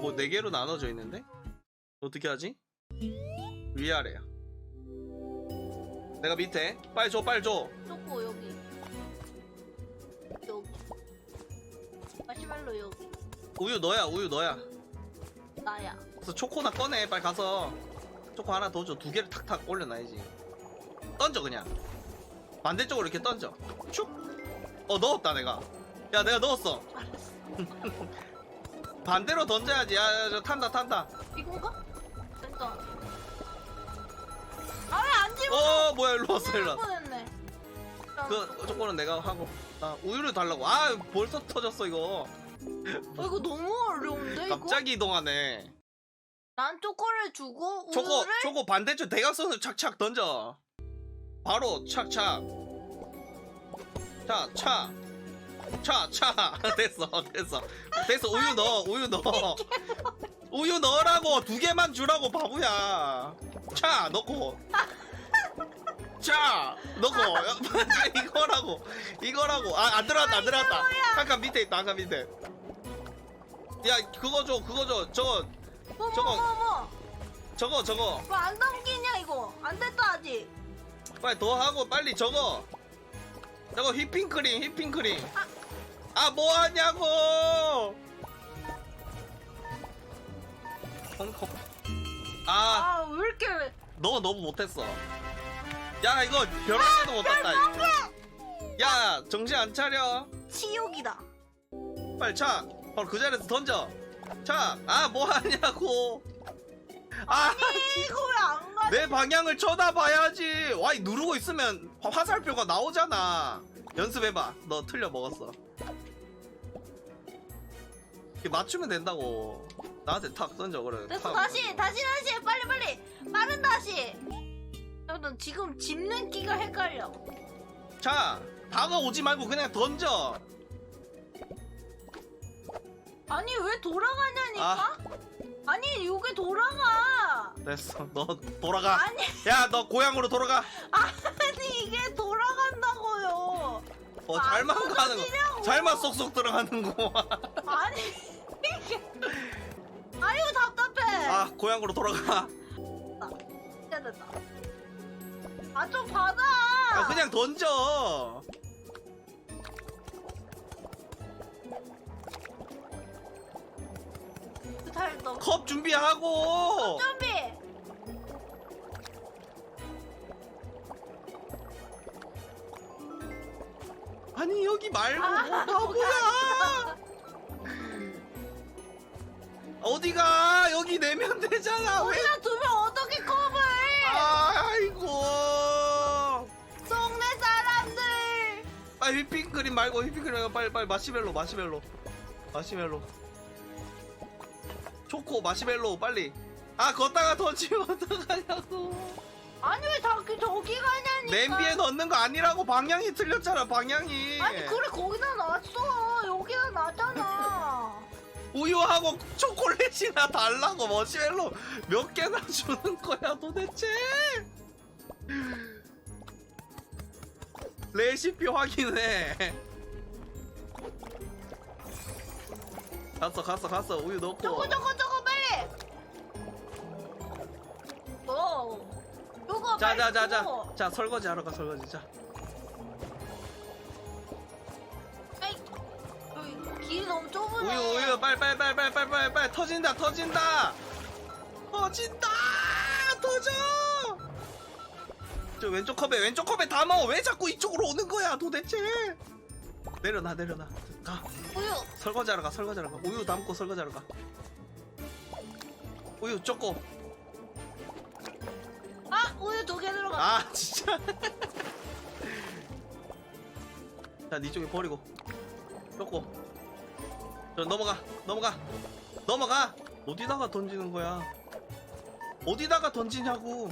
뭐 네 개로 나눠져 있는데? 어떻게 하지? 위아래야. 내가 밑에. 빨리 줘, 빨리 줘. 초코 여기 여기 마시멜로 여기 우유 너야, 우유 너야. 나야 그래서 초코나 꺼내, 빨리 가서. 초코 하나 더 줘. 두 개를 탁탁 올려놔야지. 던져, 그냥. 반대쪽으로 이렇게 던져. 슉. 어, 넣었다, 내가. 야, 내가 넣었어. 알았어 반대로 던져야지. 야, 야, 저 탄다, 탄다. 이건가? 됐다 아왜 안 집어 어, 뭐야, 일로 왔어, 일로 왔어. 뻔했네 그 초코는 내가 하고 나 우유를 달라고 아 벌써 터졌어 이거 어, 이거 너무 어려운데 이거? 갑자기 이동하네 난 초코를 주고 우유를 초코 반대쪽 대각선으로 착착 던져 바로 착착 차차 차차. 됐어 됐어. 됐어 우유 넣어 우유 넣어. 우유 넣으라고 두 개만 주라고 바보야. 차 넣고. 자 넣고. 이거라고 이거라고. 아 안 들어갔다 안 들어갔다. 잠깐 밑에 있다 잠깐 밑에. 야 그거 줘 그거 줘. 저거 어머 저거. 어머 어머 저거 저거. 왜안 담기냐 이거? 안 됐다 아직. 빨리 더 하고 빨리 저거. 저거 휘핑크림 휘핑크림. 아 뭐하냐고! 콩콩. 아너 아 왜 이렇게 너무 못했어. 야 이거 벼락에도 못 땄다 야 정신 안 차려. 치욕이다. 빨리 차. 바로 그 자리에서 던져. 차아 뭐하냐고. 아 이거 왜 안 가? 내 방향을 쳐다봐야지. 와, 이 누르고 있으면 화- 화살표가 나오잖아. 연습해봐. 너 틀려 먹었어. 이렇게 맞추면 된다고. 나한테 탁 던져 그래. 됐어 탁. 다시 다시 다시 빨리 빨리 빠른 다시 저는 지금 짚는 끼가 헷갈려 자, 다가오지 말고 그냥 던져. 아니 왜 돌아가냐니까 아. 아니 요게 돌아가 됐어. 너 돌아가. 아니 야, 너 고향으로 돌아가. 아니 이게 돌아간다고요 어, 아, 잘만 가는 거. 잘만 쏙쏙 들어가는 거. 아니 이게 아유 답답해 아, 고향으로 돌아가. 진짜 됐다 아 좀 받아 아, 그냥 던져. 잘너 컵 준비하고. 준비 말고. 아, 바보야? 어디가? 여기 내면 되잖아. 왜? 우리가 두면 어떻게 컵을 아이고. 동네 사람들. 빨리 휘핑크림 말고 휘핑크림 말고 빨리 빨리 마시멜로 마시멜로. 마시멜로. 초코 마시멜로 빨리. 아 걷다가 던지면 어떡하냐고 아니 왜 자꾸 저기 가냐니까. 냄비에 넣는 거 아니라고 방향이 틀렸잖아 방향이. 아니 그래 거기다 놨어. 여기다 놨잖아. 우유하고 초콜릿이나 달라고 머시멜로 몇 개나 주는 거야 도대체? 레시피 확인해. 갔어 갔어 갔어. 우유 넣고. 저거 저거 저거 자자자자. 저거. 자 설거지 하러 가 설거지. 자. 아이 여기 길이 너무 좁으네. 우유 우유 빨리 터진다 터진다. 터진다! 터져! 저 왼쪽 컵에 왼쪽 컵에 담아 왜 자꾸 이쪽으로 오는 거야 도대체? 내려놔 내려놔. 가. 우유. 설거지 하러 가 설거지 하러 가. 우유 담고 설거지 하러 가. 우유 쪼꼬 아 우유 두 개 들어가. 아 진짜? 자니 쪽에 버리고. 쪼꼬 저 넘어가. 넘어가. 넘어가! 어디다가 던지는 거야? 어디다가 던지냐고.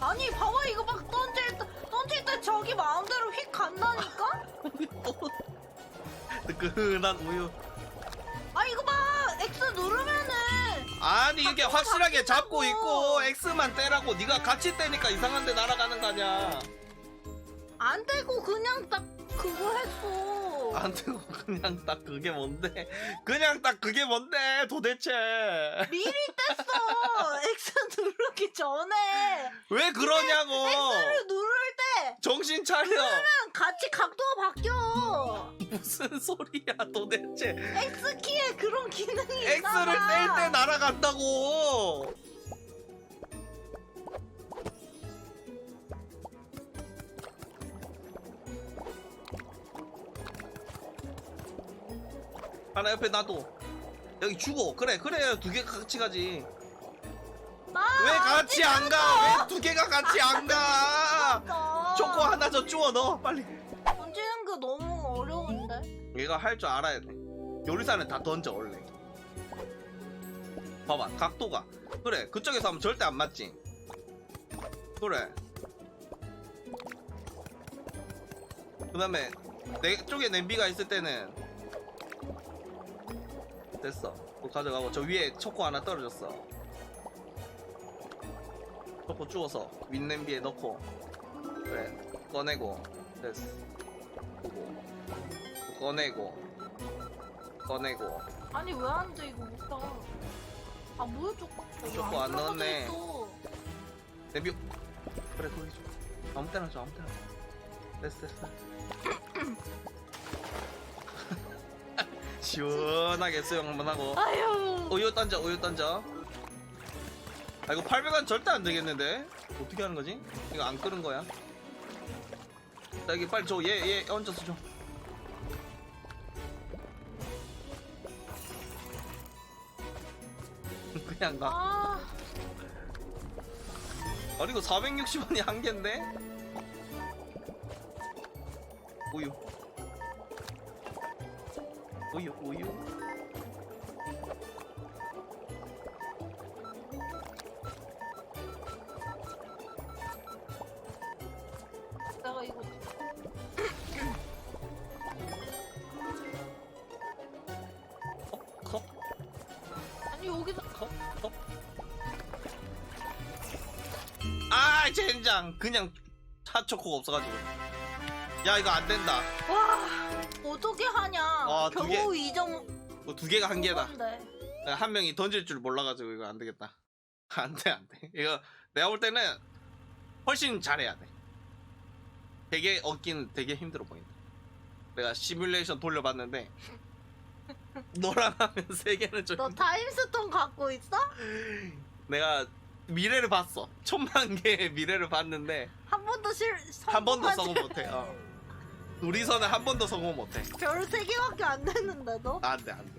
아니 봐봐 이거 막 던질 때 던질 때 저기 마음대로 휙 간다니까? 뜨끈한 우유. 아 이거 봐! X 누르면은 아니 이게 자꾸 확실하게 잡고 바뀐다고. 있고 X만 떼라고 네가 같이 떼니까 이상한 데 날아가는 거 아니야 안 되고 그냥 딱 그거 했어 안 되고 그냥 딱 그게 뭔데? 그냥 딱 그게 뭔데? 도대체 미리 뗐어. X 누르기 전에 왜 그러냐고? X를 때 정신 차려. 같이 각도가 바뀌어. 무슨 소리야 도대체? X 키에 그런 기능이 X를 있잖아. 뗄 때 날아간다고. 하나 옆에 놔둬. 여기 주고 그래 그래 두 개 같이 가지. 나 왜 같이 안 가? 왜 두 개가 같이 안 가? 가? 초코 하나 더 주워 넣어 빨리. 던지는 거 너무 어려운데. 얘가 할 줄 알아야 돼. 요리사는 다 던져 원래. 봐봐 각도가 그래 그쪽에서 하면 절대 안 맞지. 그래. 그 다음에 내 쪽에 냄비가 있을 때는 됐어. 그거 가져가고 저 위에 초코 하나 떨어졌어. 초코 주워서 윗 냄비에 넣고 그래 꺼내고 됐어. 보고 꺼내고 꺼내고 아니 왜 안 돼 이거 못 봐. 아 뭐야 초코? 초코 안 들어가져 넣었네. 있어. 냄비 그래 거기 줘 아무 때나 줘 아무 때나 됐어 됐어 시원하게 수영 한번 하고 아유. 우유 던져 우유 던져 아 이거 800원 절대 안 되겠는데 어떻게 하는 거지? 이거 안 끄는 거야 자 여기 빨리 줘 얘 얘 얹어서 줘. 그냥 가. 아. 아니 이거 460원이 한 개인데? 우유. 우유 우유. 내가 이거 여기서 컵? 컵? 아 젠장 그냥 차초코가 없어가지고 야 이거 안 된다 와 어떻게 하냐? 아, 두 개. 겨우 이정 뭐두 개가 한 개다 건데. 한 명이 던질 줄 몰라가지고 이거 안 되겠다. 안 돼, 안 돼. 이거 내가 볼 때는 훨씬 잘해야 돼. 되게 얻기는 되게 힘들어 보인다. 내가 시뮬레이션 돌려봤는데 너랑 하면 세 개는 좀너 타임스톤 갖고 있어? 내가 미래를 봤어. 천만 개의 미래를 봤는데 한 번도 실 한 번도 성공 못해. 어. 둘이서는 한 번도 성공 못해. 별세 개밖에 안 됐는데도? 안 돼, 안 돼.